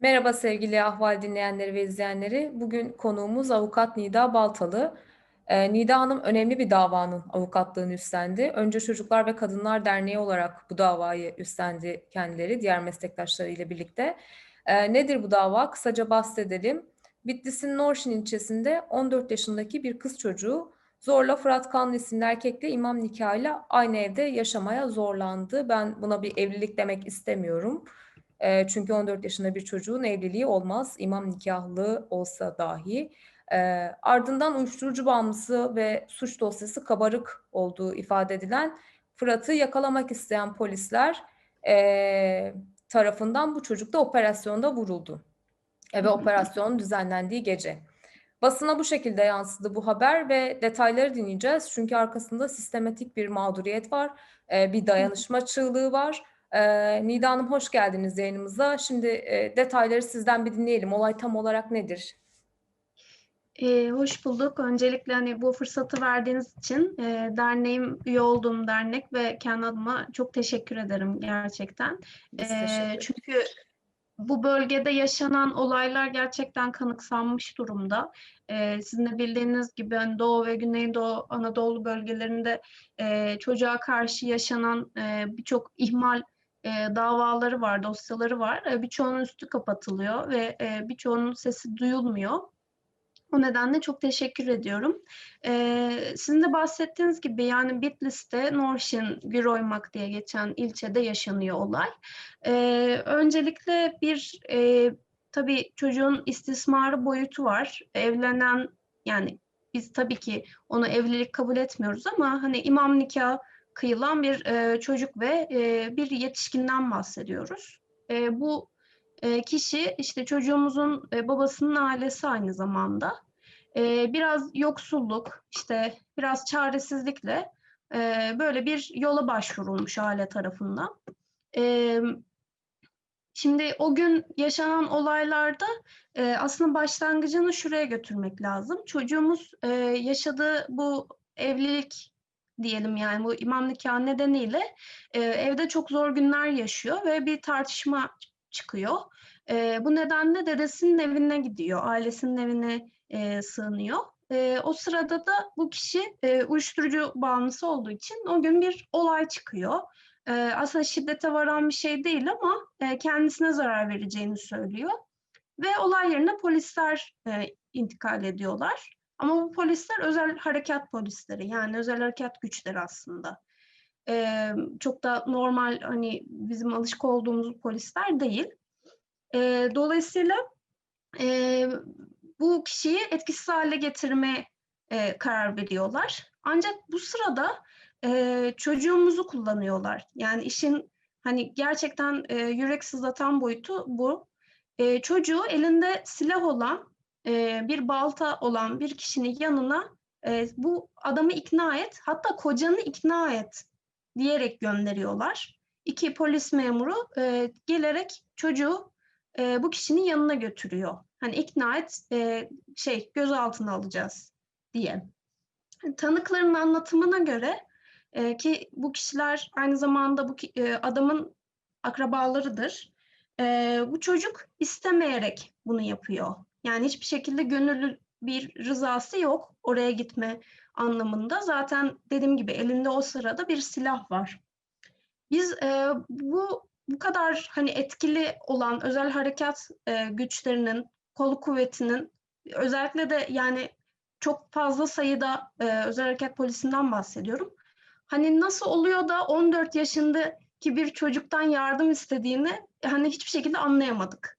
Merhaba sevgili Ahval dinleyenleri ve izleyenleri. Bugün konuğumuz avukat Nida Baltalı. Ee, Nida Hanım önemli bir davanın avukatlığını üstlendi. Önce Çocuklar ve Kadınlar Derneği olarak bu davayı üstlendi kendileri diğer meslektaşlarıyla birlikte. Ee, nedir bu dava? Kısaca bahsedelim. Bitlis'in Norşin ilçesinde 14 yaşındaki bir kız çocuğu zorla Fırat Kanlı isimli erkekle imam nikahıyla aynı evde yaşamaya zorlandı. Ben buna bir evlilik demek istemiyorum. E, çünkü 14 yaşında bir çocuğun evliliği olmaz. İmam nikahlı olsa dahi. E, ardından uyuşturucu bağımlısı ve suç dosyası kabarık olduğu ifade edilen Fırat'ı yakalamak isteyen polisler e, tarafından bu çocuk da operasyonda vuruldu. E, ve operasyon düzenlendiği gece. Basına bu şekilde yansıdı bu haber ve detayları dinleyeceğiz. Çünkü arkasında sistematik bir mağduriyet var, bir dayanışma çığlığı var. E, Nida Hanım hoş geldiniz yayınımıza. Şimdi e, detayları sizden bir dinleyelim. Olay tam olarak nedir? Ee, hoş bulduk. Öncelikle hani bu fırsatı verdiğiniz için e, derneğim üye olduğum dernek ve kendi adıma çok teşekkür ederim gerçekten. Biz Ee, çünkü bu bölgede yaşanan olaylar gerçekten kanıksanmış durumda. Ee, sizin de bildiğiniz gibi hani Doğu ve Güneydoğu Anadolu bölgelerinde e, çocuğa karşı yaşanan e, birçok ihmal e, davaları var, dosyaları var. E, birçoğunun üstü kapatılıyor ve e, birçoğunun sesi duyulmuyor. O nedenle çok teşekkür ediyorum. Ee, sizin de bahsettiğiniz gibi yani Bitlis'te Norşin, Güroymak diye geçen ilçede yaşanıyor olay. Ee, öncelikle bir e, tabii çocuğun istismarı boyutu var. Evlenen yani biz tabii ki onu evlilik kabul etmiyoruz ama hani imam nikahı kıyılan bir e, çocuk ve e, bir yetişkinden bahsediyoruz. E, bu e, kişi işte çocuğumuzun e, babasının ailesi aynı zamanda. E, biraz yoksulluk, işte biraz çaresizlikle e, böyle bir yola başvurulmuş aile tarafından. E, şimdi o gün yaşanan olaylarda e, aslında başlangıcını şuraya götürmek lazım. Çocuğumuz e, yaşadığı bu evlilik diyelim yani bu imam nikahı nedeniyle e, evde çok zor günler yaşıyor ve bir tartışma çıkıyor. E, bu nedenle dedesinin evine gidiyor, ailesinin evine e, sığınıyor. E, o sırada da bu kişi e, uyuşturucu bağımlısı olduğu için o gün bir olay çıkıyor. E, aslında şiddete varan bir şey değil ama e, kendisine zarar vereceğini söylüyor. Ve olay yerine polisler e, intikal ediyorlar. Ama bu polisler özel harekat polisleri yani özel harekat güçleri aslında. E, çok da normal hani bizim alışık olduğumuz polisler değil. E, dolayısıyla e, bu kişiyi etkisiz hale getirme e, karar veriyorlar. Ancak bu sırada e, çocuğumuzu kullanıyorlar. Yani işin hani gerçekten e, yürek sızlatan boyutu bu. E, çocuğu elinde silah olan, e, bir balta olan bir kişinin yanına e, bu adamı ikna et, hatta kocanı ikna et diyerek gönderiyorlar. İki polis memuru e, gelerek çocuğu e, bu kişinin yanına götürüyor. Hani ikna et, e, şey gözaltına alacağız diye. Tanıkların anlatımına göre e, ki bu kişiler aynı zamanda bu e, adamın akrabalarıdır. E, bu çocuk istemeyerek bunu yapıyor. Yani hiçbir şekilde gönüllü bir rızası yok oraya gitme anlamında. Zaten dediğim gibi elinde o sırada bir silah var. Biz e, bu bu kadar hani etkili olan özel harekat e, güçlerinin, kolu kuvvetinin özellikle de yani çok fazla sayıda e, özel harekat polisinden bahsediyorum. Hani nasıl oluyor da 14 yaşındaki bir çocuktan yardım istediğini hani hiçbir şekilde anlayamadık.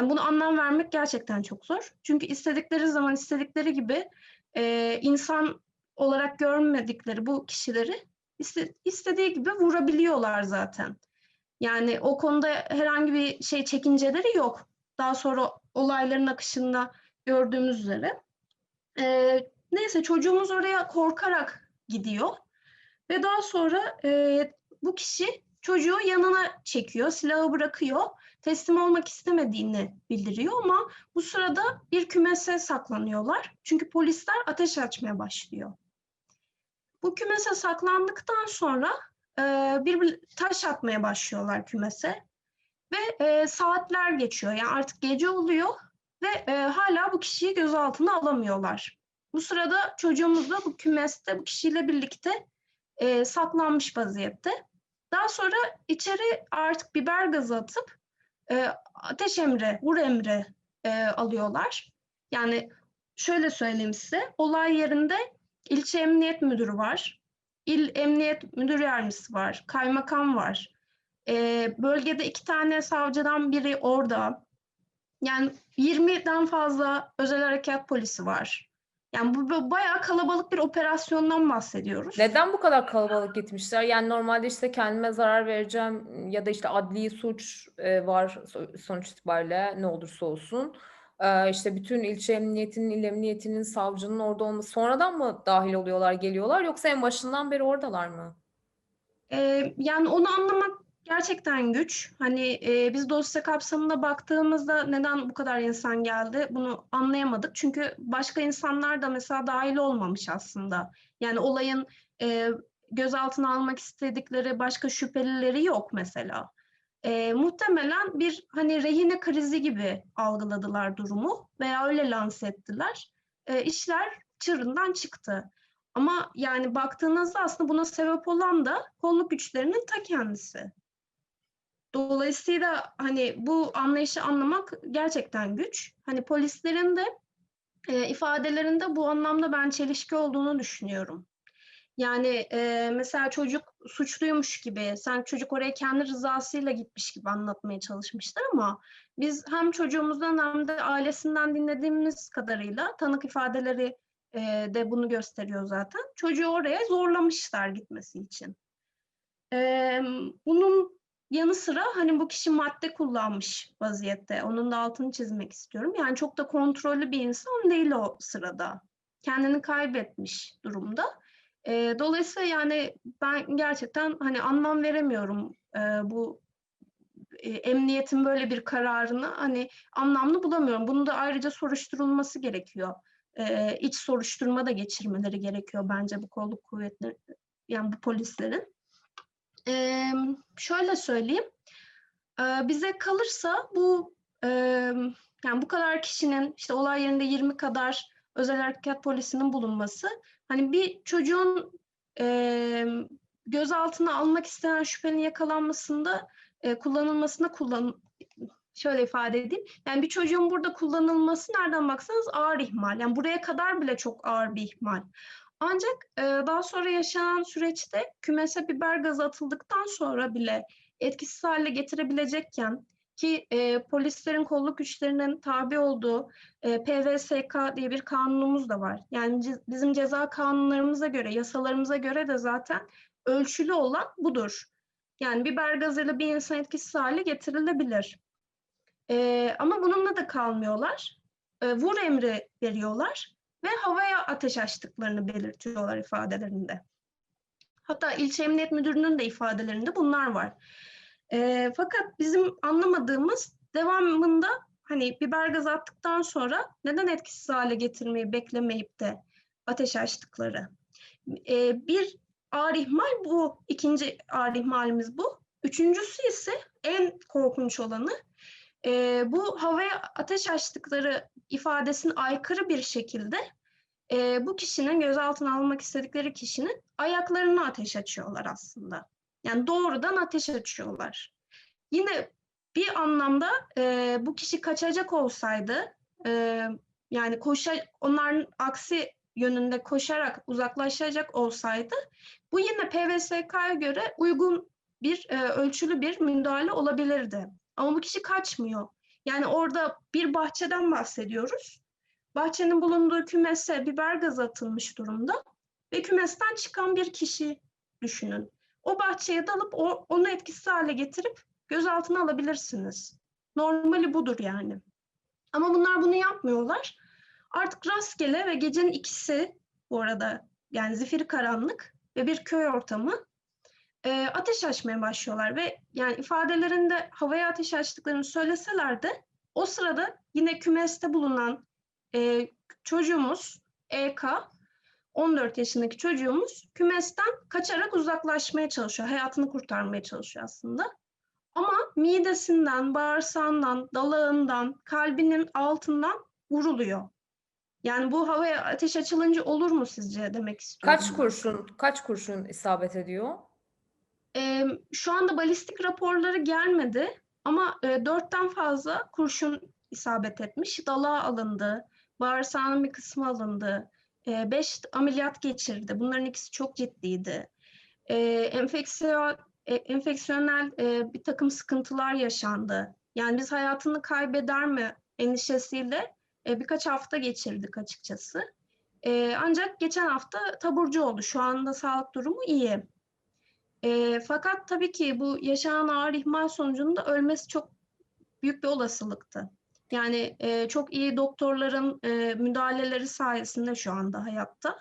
Yani bunu anlam vermek gerçekten çok zor. Çünkü istedikleri zaman istedikleri gibi e, insan olarak görmedikleri bu kişileri iste, istediği gibi vurabiliyorlar zaten. Yani o konuda herhangi bir şey çekinceleri yok. Daha sonra olayların akışında gördüğümüz üzere. E, neyse çocuğumuz oraya korkarak gidiyor ve daha sonra e, bu kişi çocuğu yanına çekiyor, silahı bırakıyor, teslim olmak istemediğini bildiriyor ama bu sırada bir kümese saklanıyorlar. Çünkü polisler ateş açmaya başlıyor. Bu kümese saklandıktan sonra e, bir taş atmaya başlıyorlar kümese. ve e, saatler geçiyor. Yani artık gece oluyor ve e, hala bu kişiyi gözaltına alamıyorlar. Bu sırada çocuğumuz da bu kümeste bu kişiyle birlikte e, saklanmış vaziyette. Daha sonra içeri artık biber gazı atıp e, ateş emri, vur emri e, alıyorlar. Yani şöyle söyleyeyim size, olay yerinde ilçe emniyet müdürü var, il emniyet müdür yardımcısı var, kaymakam var. E, bölgede iki tane savcıdan biri orada. Yani 20'den fazla özel harekat polisi var. Yani bu bayağı kalabalık bir operasyondan bahsediyoruz. Neden bu kadar kalabalık gitmişler? Yani normalde işte kendime zarar vereceğim ya da işte adli suç e, var so- sonuç itibariyle ne olursa olsun. E, işte bütün ilçe emniyetinin, il emniyetinin, savcının orada olması sonradan mı dahil oluyorlar, geliyorlar yoksa en başından beri oradalar mı? Ee, yani onu anlamak gerçekten güç. Hani e, biz dosya kapsamına baktığımızda neden bu kadar insan geldi bunu anlayamadık. Çünkü başka insanlar da mesela dahil olmamış aslında. Yani olayın e, gözaltına almak istedikleri başka şüphelileri yok mesela. E, muhtemelen bir hani rehine krizi gibi algıladılar durumu veya öyle lanse ettiler. E, işler çığırından çıktı. Ama yani baktığınızda aslında buna sebep olan da kolluk güçlerinin ta kendisi. Dolayısıyla hani bu anlayışı anlamak gerçekten güç. Hani polislerin de e, ifadelerinde bu anlamda ben çelişki olduğunu düşünüyorum. Yani e, mesela çocuk suçluymuş gibi, sen çocuk oraya kendi rızasıyla gitmiş gibi anlatmaya çalışmışlar ama biz hem çocuğumuzdan hem de ailesinden dinlediğimiz kadarıyla tanık ifadeleri e, de bunu gösteriyor zaten. Çocuğu oraya zorlamışlar gitmesi için. E, bunun yanı sıra hani bu kişi madde kullanmış vaziyette. Onun da altını çizmek istiyorum. Yani çok da kontrollü bir insan değil o sırada. Kendini kaybetmiş durumda. E, dolayısıyla yani ben gerçekten hani anlam veremiyorum e, bu e, emniyetin böyle bir kararını hani anlamlı bulamıyorum. Bunun da ayrıca soruşturulması gerekiyor e, iç soruşturma da geçirmeleri gerekiyor bence bu kolluk kuvvetleri, yani bu polislerin. E, şöyle söyleyeyim, e, bize kalırsa bu e, yani bu kadar kişinin işte olay yerinde 20 kadar özel harekat polisinin bulunması hani bir çocuğun e, gözaltına almak istenen şüphenin yakalanmasında e, kullanılmasına kullan şöyle ifade edeyim. Yani bir çocuğun burada kullanılması nereden baksanız ağır ihmal. Yani buraya kadar bile çok ağır bir ihmal. Ancak e, daha sonra yaşanan süreçte kümese biber gazı atıldıktan sonra bile etkisiz hale getirebilecekken ki e, polislerin kolluk güçlerinin tabi olduğu e, PVSK diye bir kanunumuz da var. Yani ce- bizim ceza kanunlarımıza göre, yasalarımıza göre de zaten ölçülü olan budur. Yani biber gazıyla bir insan etkisiz hale getirilebilir. Ee, ama bununla da kalmıyorlar. Ee, vur emri veriyorlar ve havaya ateş açtıklarını belirtiyorlar ifadelerinde. Hatta ilçe emniyet müdürünün de ifadelerinde bunlar var. Ee, fakat bizim anlamadığımız devamında hani biber gazı attıktan sonra neden etkisiz hale getirmeyi beklemeyip de ateş açtıkları. Ee, bir ağır ihmal bu. ikinci ağır ihmalimiz bu. Üçüncüsü ise en korkunç olanı e, bu havaya ateş açtıkları ifadesine aykırı bir şekilde e, bu kişinin gözaltına almak istedikleri kişinin ayaklarına ateş açıyorlar aslında. Yani doğrudan ateş açıyorlar. Yine bir anlamda e, bu kişi kaçacak olsaydı e, yani koşa, onların aksi yönünde koşarak uzaklaşacak olsaydı bu yine PVSK'ya göre uygun bir e, ölçülü bir müdahale olabilirdi. Ama bu kişi kaçmıyor. Yani orada bir bahçeden bahsediyoruz. Bahçenin bulunduğu kümese biber gazı atılmış durumda ve kümesten çıkan bir kişi düşünün. O bahçeye dalıp onu etkisiz hale getirip gözaltına alabilirsiniz. Normali budur yani. Ama bunlar bunu yapmıyorlar. Artık rastgele ve gecenin ikisi bu arada yani zifiri karanlık ve bir köy ortamı e, ateş açmaya başlıyorlar ve yani ifadelerinde havaya ateş açtıklarını söyleseler de o sırada yine kümeste bulunan e, çocuğumuz EK 14 yaşındaki çocuğumuz kümesten kaçarak uzaklaşmaya çalışıyor. Hayatını kurtarmaya çalışıyor aslında. Ama midesinden, bağırsağından, dalağından, kalbinin altından vuruluyor. Yani bu havaya ateş açılınca olur mu sizce demek istiyorum. Kaç kurşun kaç kurşun isabet ediyor? Ee, şu anda balistik raporları gelmedi ama e, dörtten fazla kurşun isabet etmiş. Dalağı alındı, bağırsağının bir kısmı alındı, e, beş ameliyat geçirdi. Bunların ikisi çok ciddiydi. E, enfeksiyon, e, enfeksiyonel e, bir takım sıkıntılar yaşandı. Yani biz hayatını kaybeder mi endişesiyle e, birkaç hafta geçirdik açıkçası. E, ancak geçen hafta taburcu oldu. Şu anda sağlık durumu iyi. E, fakat tabii ki bu yaşanan ağır ihmal sonucunda ölmesi çok büyük bir olasılıktı. Yani e, çok iyi doktorların e, müdahaleleri sayesinde şu anda hayatta.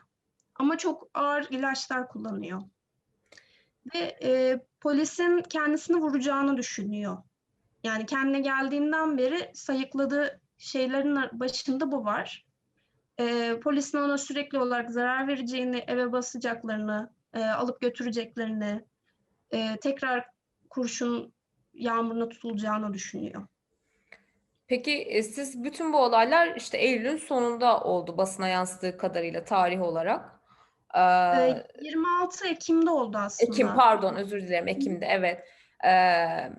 Ama çok ağır ilaçlar kullanıyor. Ve e, polisin kendisini vuracağını düşünüyor. Yani kendine geldiğinden beri sayıkladığı şeylerin başında bu var. E, polisin ona sürekli olarak zarar vereceğini, eve basacaklarını, e, alıp götüreceklerini, e, tekrar kurşun yağmuruna tutulacağını düşünüyor. Peki e, siz bütün bu olaylar işte Eylül'ün sonunda oldu basına yansıdığı kadarıyla tarih olarak. E, Ee, 26 Ekim'de oldu aslında. Ekim pardon özür dilerim Ekim'de evet. Ee,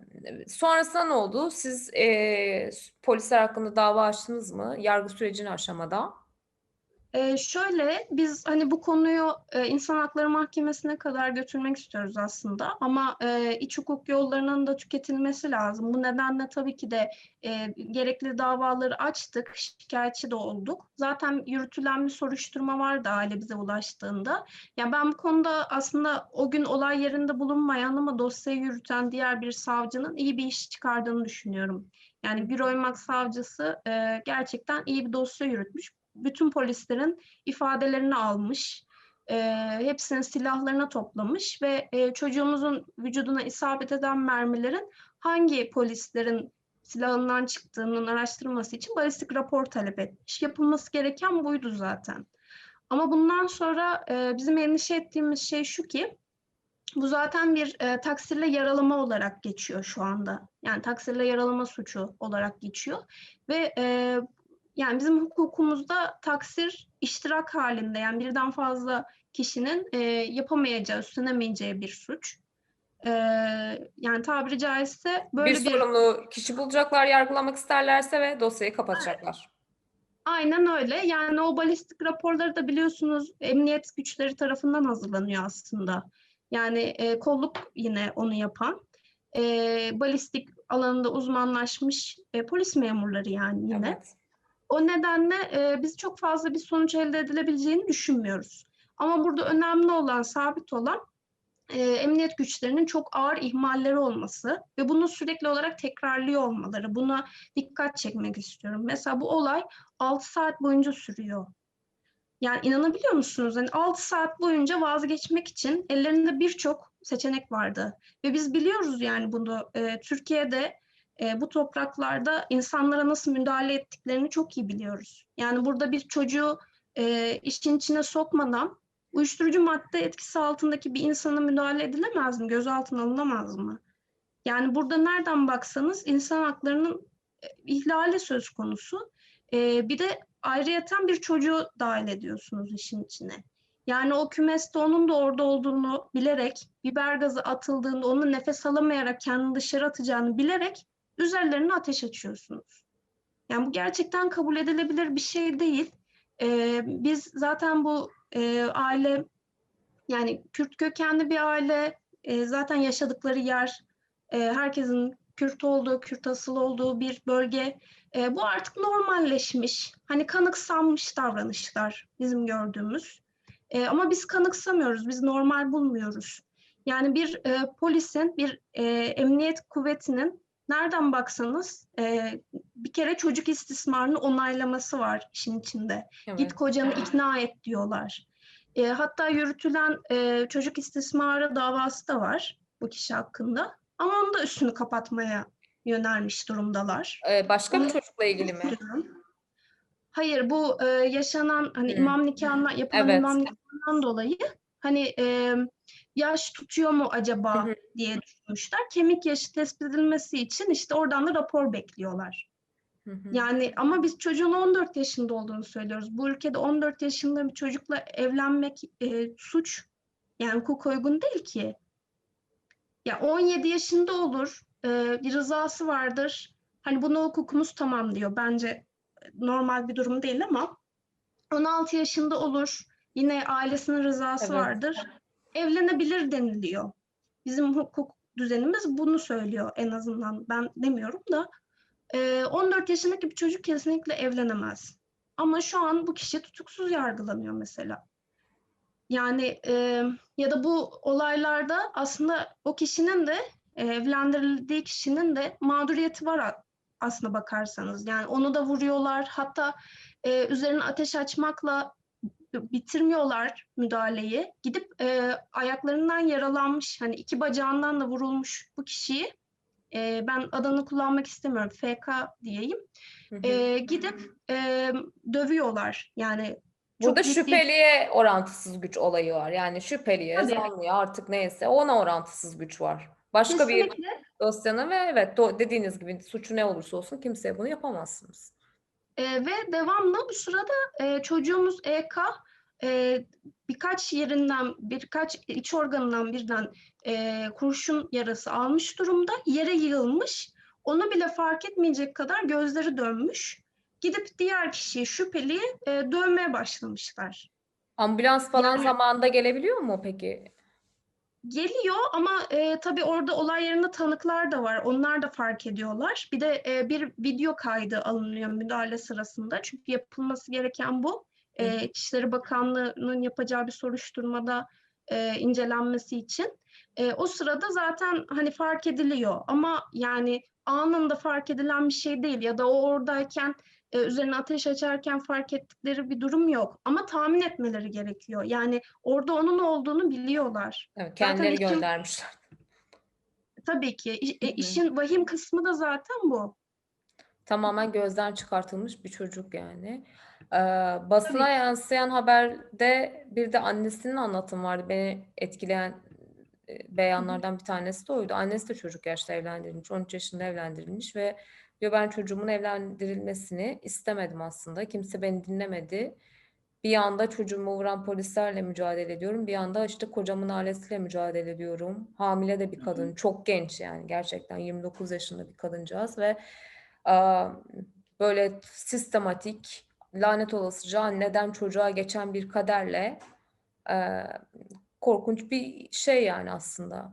sonrasında ne oldu? Siz e, polisler hakkında dava açtınız mı? Yargı sürecini aşamada. Ee, şöyle biz hani bu konuyu e, İnsan Hakları Mahkemesi'ne kadar götürmek istiyoruz aslında ama e, iç hukuk yollarının da tüketilmesi lazım. Bu nedenle tabii ki de e, gerekli davaları açtık, şikayetçi de olduk. Zaten yürütülen bir soruşturma vardı aile bize ulaştığında. Yani ben bu konuda aslında o gün olay yerinde bulunmayan ama dosyayı yürüten diğer bir savcının iyi bir iş çıkardığını düşünüyorum. Yani Güroymak savcısı e, gerçekten iyi bir dosya yürütmüş bütün polislerin ifadelerini almış, e, hepsinin silahlarına toplamış ve e, çocuğumuzun vücuduna isabet eden mermilerin hangi polislerin silahından çıktığının araştırılması için balistik rapor talep etmiş. Yapılması gereken buydu zaten. Ama bundan sonra e, bizim endişe ettiğimiz şey şu ki, bu zaten bir e, taksirle yaralama olarak geçiyor şu anda. Yani taksirle yaralama suçu olarak geçiyor. Ve e, yani bizim hukukumuzda taksir iştirak halinde yani birden fazla kişinin e, yapamayacağı, üstlenemeyeceği bir suç. E, yani tabiri caizse böyle Bir bir... sorumlu kişi bulacaklar yargılamak isterlerse ve dosyayı kapatacaklar. Aynen öyle. Yani o balistik raporları da biliyorsunuz emniyet güçleri tarafından hazırlanıyor aslında. Yani e, kolluk yine onu yapan. E, balistik alanında uzmanlaşmış e, polis memurları yani yine. Evet. O nedenle e, biz çok fazla bir sonuç elde edilebileceğini düşünmüyoruz. Ama burada önemli olan, sabit olan e, emniyet güçlerinin çok ağır ihmalleri olması ve bunu sürekli olarak tekrarlıyor olmaları. Buna dikkat çekmek istiyorum. Mesela bu olay 6 saat boyunca sürüyor. Yani inanabiliyor musunuz? Yani 6 saat boyunca vazgeçmek için ellerinde birçok seçenek vardı. Ve biz biliyoruz yani bunu e, Türkiye'de e, bu topraklarda insanlara nasıl müdahale ettiklerini çok iyi biliyoruz. Yani burada bir çocuğu e, işin içine sokmadan uyuşturucu madde etkisi altındaki bir insana müdahale edilemez mi? Gözaltına alınamaz mı? Yani burada nereden baksanız insan haklarının e, ihlali söz konusu. E, bir de ayrıyeten bir çocuğu dahil ediyorsunuz işin içine. Yani o kümeste onun da orada olduğunu bilerek, biber gazı atıldığında onu nefes alamayarak kendini dışarı atacağını bilerek üzerlerine ateş açıyorsunuz. Yani bu gerçekten kabul edilebilir bir şey değil. Ee, biz zaten bu e, aile yani Kürt kökenli bir aile e, zaten yaşadıkları yer e, herkesin Kürt olduğu, Kürt asıl olduğu bir bölge. E, bu artık normalleşmiş. Hani kanıksanmış davranışlar bizim gördüğümüz. E, ama biz kanıksamıyoruz, biz normal bulmuyoruz. Yani bir e, polisin, bir e, emniyet kuvvetinin nereden baksanız e, bir kere çocuk istismarını onaylaması var işin içinde. Evet. Git kocanı ikna et diyorlar. E, hatta yürütülen e, çocuk istismarı davası da var bu kişi hakkında. Ama onun da üstünü kapatmaya yönelmiş durumdalar. Ee, başka bir Onu- çocukla ilgili mi? Hayır bu e, yaşanan hani Hı. imam nikahından yapılan Evet. imam nikahından dolayı hani e, yaş tutuyor mu Hı acaba hı. diye düşünmüşler. Kemik yaşı tespit edilmesi için işte oradan da rapor bekliyorlar. Hı hı. Yani ama biz çocuğun 14 yaşında olduğunu söylüyoruz. Bu ülkede 14 yaşında bir çocukla evlenmek e, suç. Yani hukuk uygun değil ki. Ya 17 yaşında olur, e, bir rızası vardır. Hani bunu hukukumuz tamam diyor. Bence normal bir durum değil ama 16 yaşında olur. Yine ailesinin rızası Evet. vardır. Evlenebilir deniliyor. Bizim hukuk düzenimiz bunu söylüyor en azından. Ben demiyorum da. Ee, 14 yaşındaki bir çocuk kesinlikle evlenemez. Ama şu an bu kişi tutuksuz yargılanıyor mesela. Yani e, ya da bu olaylarda aslında o kişinin de e, evlendirildiği kişinin de mağduriyeti var aslına bakarsanız. Yani onu da vuruyorlar. Hatta e, üzerine ateş açmakla bitirmiyorlar müdahaleyi. Gidip e, ayaklarından yaralanmış, hani iki bacağından da vurulmuş bu kişiyi e, ben adını kullanmak istemiyorum, FK diyeyim. E, gidip e, dövüyorlar. Yani Burada ciddi- şüpheliye orantısız güç olayı var. Yani şüpheliye, Tabii. zanlıya artık neyse ona orantısız güç var. Başka bir Kesinlikle. dosyana ve evet dediğiniz gibi suçu ne olursa olsun kimseye bunu yapamazsınız. E, ve devamlı bu sırada e, çocuğumuz EK e, birkaç yerinden, birkaç iç organından birden e, kurşun yarası almış durumda. Yere yığılmış. Onu bile fark etmeyecek kadar gözleri dönmüş. Gidip diğer kişiyi, şüpheliyi e, dövmeye başlamışlar. Ambulans falan Yani- zamanında gelebiliyor mu peki? Geliyor ama e, tabii orada olay yerinde tanıklar da var. Onlar da fark ediyorlar. Bir de e, bir video kaydı alınıyor müdahale sırasında. Çünkü yapılması gereken bu. E, İçişleri Bakanlığı'nın yapacağı bir soruşturmada e, incelenmesi için. E, o sırada zaten hani fark ediliyor. Ama yani anında fark edilen bir şey değil. Ya da o oradayken e, üzerine ateş açarken fark ettikleri bir durum yok. Ama tahmin etmeleri gerekiyor. Yani orada onun olduğunu biliyorlar. Evet, Zaten kendileri işin- göndermişler. Tabii ki. İ- e, Hı hı. işin vahim kısmı da zaten bu. Tamamen gözden çıkartılmış bir çocuk yani. Ee, basına Tabii. yansıyan haberde bir de annesinin anlatımı vardı. Beni etkileyen e, beyanlardan bir tanesi de oydu. Annesi de çocuk yaşta evlendirilmiş. 13 yaşında evlendirilmiş ve diyor ben çocuğumun evlendirilmesini istemedim aslında. Kimse beni dinlemedi. Bir yanda çocuğumu vuran polislerle mücadele ediyorum. Bir yanda işte kocamın ailesiyle mücadele ediyorum. Hamile de bir kadın. Çok genç yani gerçekten 29 yaşında bir kadıncağız ve aa, böyle sistematik lanet olasıca anneden çocuğa geçen bir kaderle e, korkunç bir şey yani aslında.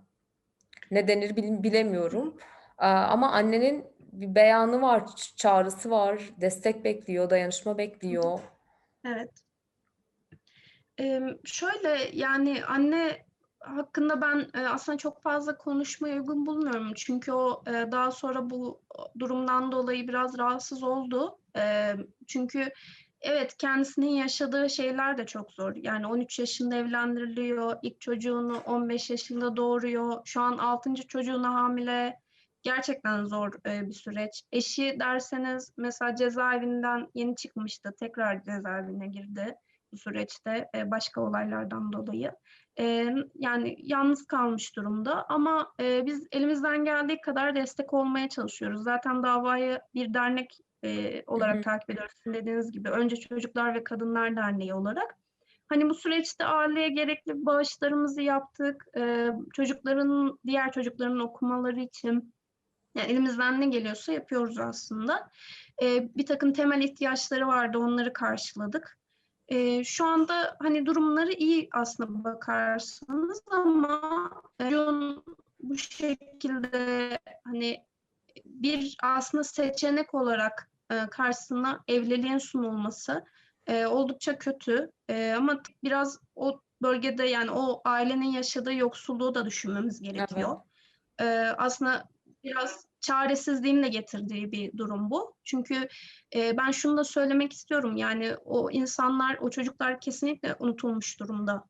Ne denir bil- bilemiyorum. Aa, ama annenin bir beyanı var, çağrısı var, destek bekliyor, dayanışma bekliyor. Evet. Ee, şöyle yani anne hakkında ben e, aslında çok fazla konuşmaya uygun bulmuyorum. Çünkü o e, daha sonra bu durumdan dolayı biraz rahatsız oldu. E, çünkü evet kendisinin yaşadığı şeyler de çok zor. Yani 13 yaşında evlendiriliyor, ilk çocuğunu 15 yaşında doğuruyor. Şu an 6. çocuğuna hamile. Gerçekten zor e, bir süreç. Eşi derseniz mesela cezaevinden yeni çıkmıştı. Tekrar cezaevine girdi bu süreçte e, başka olaylardan dolayı. E, yani yalnız kalmış durumda ama e, biz elimizden geldiği kadar destek olmaya çalışıyoruz. Zaten davayı bir dernek e, olarak Hı hı. takip ediyoruz. Dediğiniz gibi önce Çocuklar ve Kadınlar Derneği olarak. Hani bu süreçte aileye gerekli bağışlarımızı yaptık. E, çocukların, diğer çocukların okumaları için yani elimizden ne geliyorsa yapıyoruz aslında. E, bir takım temel ihtiyaçları vardı, onları karşıladık. E, şu anda hani durumları iyi aslında bakarsanız ama bu şekilde hani bir aslında seçenek olarak e, karşısına evliliğin sunulması e, oldukça kötü. E, ama biraz o bölgede yani o ailenin yaşadığı yoksulluğu da düşünmemiz gerekiyor. E, aslında biraz çaresizliğin de getirdiği bir durum bu. Çünkü e, ben şunu da söylemek istiyorum. Yani o insanlar, o çocuklar kesinlikle unutulmuş durumda.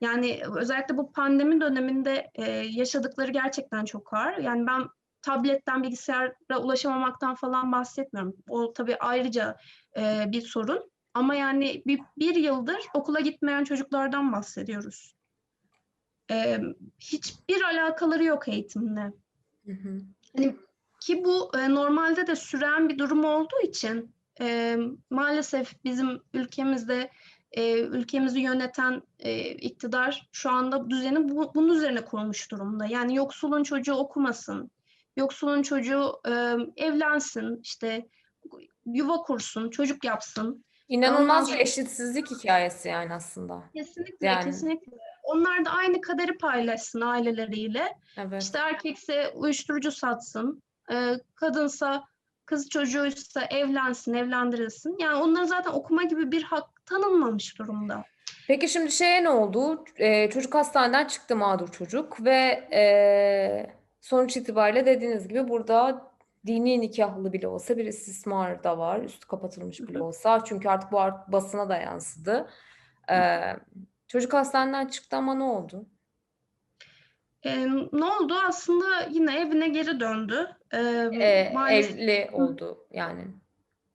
Yani özellikle bu pandemi döneminde e, yaşadıkları gerçekten çok ağır. Yani ben tabletten, bilgisayara ulaşamamaktan falan bahsetmiyorum. O tabii ayrıca e, bir sorun. Ama yani bir, bir yıldır okula gitmeyen çocuklardan bahsediyoruz. Emm, hiçbir alakaları yok eğitimle. Hı hı. Hani, ki bu, eee, normalde de süren bir durum olduğu için, emm, maalesef bizim ülkemizde, eee, ülkemizi yöneten, eee, iktidar şu anda düzeni bu bunun üzerine kurmuş durumda. Yani yoksulun çocuğu okumasın, yoksulun çocuğu, emm, evlensin, işte, yuva kursun, çocuk yapsın. Ondan İnanılmaz bir eşitsizlik hikâyesi yani aslında. Kesinlikle, Yani kesinlikle. Onlar da aynı kaderi paylaşsın aileleriyle. Evet. İşte erkekse uyuşturucu satsın, eee, kadınsa, kız çocuğuysa evlensin, evlendirilsin. Yani onlara zaten okuma gibi bir hak tanınmamış durumda. Peki şimdi şeye ne oldu? Eee, çocuk hastaneden çıktı mağdur çocuk ve, eee, sonuç itibariyle dediğiniz gibi burada dini nikâhlı bile olsa bir istismar da var, üstü kapatılmış bile olsa. Çünkü artık bu art basına da yansıdı. Eee, çocuk hastaneden çıktı ama ne oldu? Emm, ne oldu? Aslında yine evine geri döndü. Emm, Eee, maalesef evli oldu yani.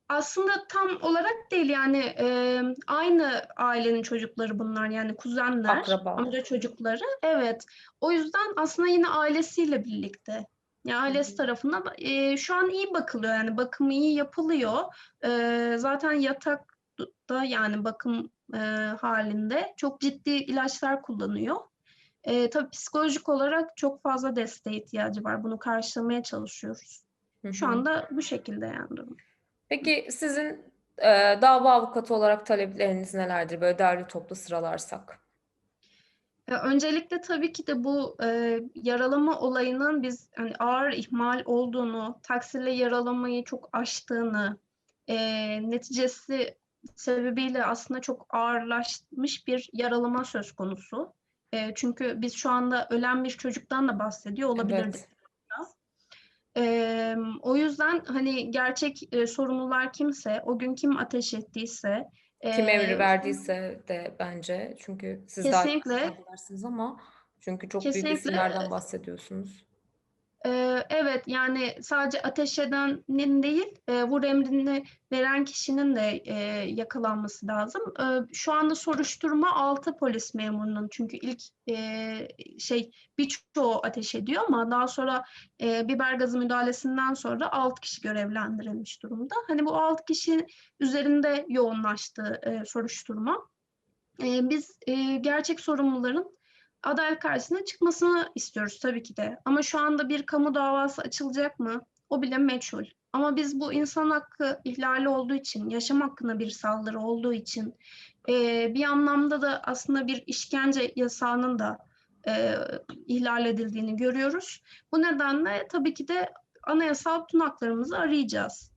Aslında tam olarak değil yani, emm, aynı ailenin çocukları bunlar yani kuzenler, Akraba. amca çocukları. Evet. O yüzden aslında yine ailesiyle birlikte. Ya, Hı ailesi hı. tarafından, eee, şu an iyi bakılıyor yani bakımı iyi yapılıyor. Eee, zaten yatakta yani bakım, eee, hâlinde çok ciddi ilaçlar kullanıyor. Eee, tabii psikolojik olarak çok fazla desteğe ihtiyacı var. Bunu karşılamaya çalışıyoruz. Hı Şu hı. anda bu şekilde yani durum. Peki sizin, eee, dava avukatı olarak talepleriniz nelerdir? Böyle derli toplu sıralarsak. Ya, öncelikle tabii ki de bu, eee, yaralama olayının biz, hani, ağır ihmal olduğunu, taksirle yaralamayı çok aştığını, eee, neticesi sebebiyle aslında çok ağırlaşmış bir yaralama söz konusu. Eee, çünkü biz şu anda ölen bir çocuktan da bahsediyor olabilirdik Evet. Emm, o yüzden, hani, gerçek, eee, sorumlular kimse, o gün kim ateş ettiyse, Kim emri verdiyse de bence çünkü siz daha iyi Kesinlikle. ifade edersiniz ama çünkü çok büyük isimlerden bahsediyorsunuz. Eee, evet, yani sadece ateş edenin değil, eee, vur emrini veren kişinin de, eee, yakalanması lazım. Eee, şu anda soruşturma 6 polis memurunun çünkü ilk, eee, şey birçoğu ateş ediyor ama daha sonra, biber gazı müdahalesinden sonra 6 kişi görevlendirilmiş durumda. Hani, bu 6 kişi üzerinde yoğunlaştı, soruşturma. Biz, gerçek sorumluların adalet karşısına çıkmasını istiyoruz tabii ki de. Ama şu anda bir kamu davası açılacak mı? O bile meçhul. Ama biz bu insan hakkı ihlali olduğu için, yaşam hakkına bir saldırı olduğu için, eee, bir anlamda da aslında bir işkence yasağının da, eee, ihlal edildiğini görüyoruz. Bu nedenle tabii ki de anayasal bütün haklarımızı arayacağız.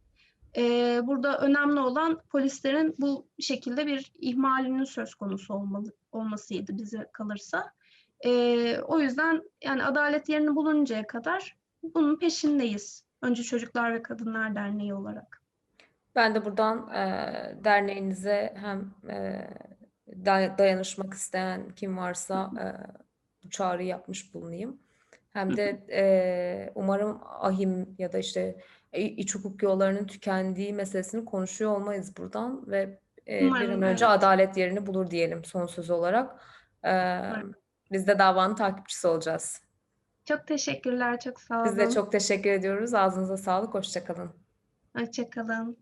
Eee, burada önemli olan polislerin bu şekilde bir ihmalinin söz konusu olmalı olmasıydı bize kalırsa. Eee, o yüzden yani adalet yerini buluncaya kadar bunun peşindeyiz. Öncü Çocuklar ve Kadınlar Derneği olarak. Ben de buradan, eee, derneğinize hem, day dayanışmak isteyen kim varsa, eee, bu çağrıyı yapmış bulunayım. Hem de, eee, umarım ahim ya da, işte, iç hukuk yollarının tükendiği meselesini konuşuyor olmayız buradan ve, eee, bir an Umarım, önce evet. adalet yerini bulur diyelim son söz olarak. Emm, Umarım. Biz de davanın takipçisi olacağız. Çok teşekkürler, çok sağ Biz de olun. çok teşekkür ediyoruz. Ağzınıza sağlık, hoşça kalın. Hoşça kalın.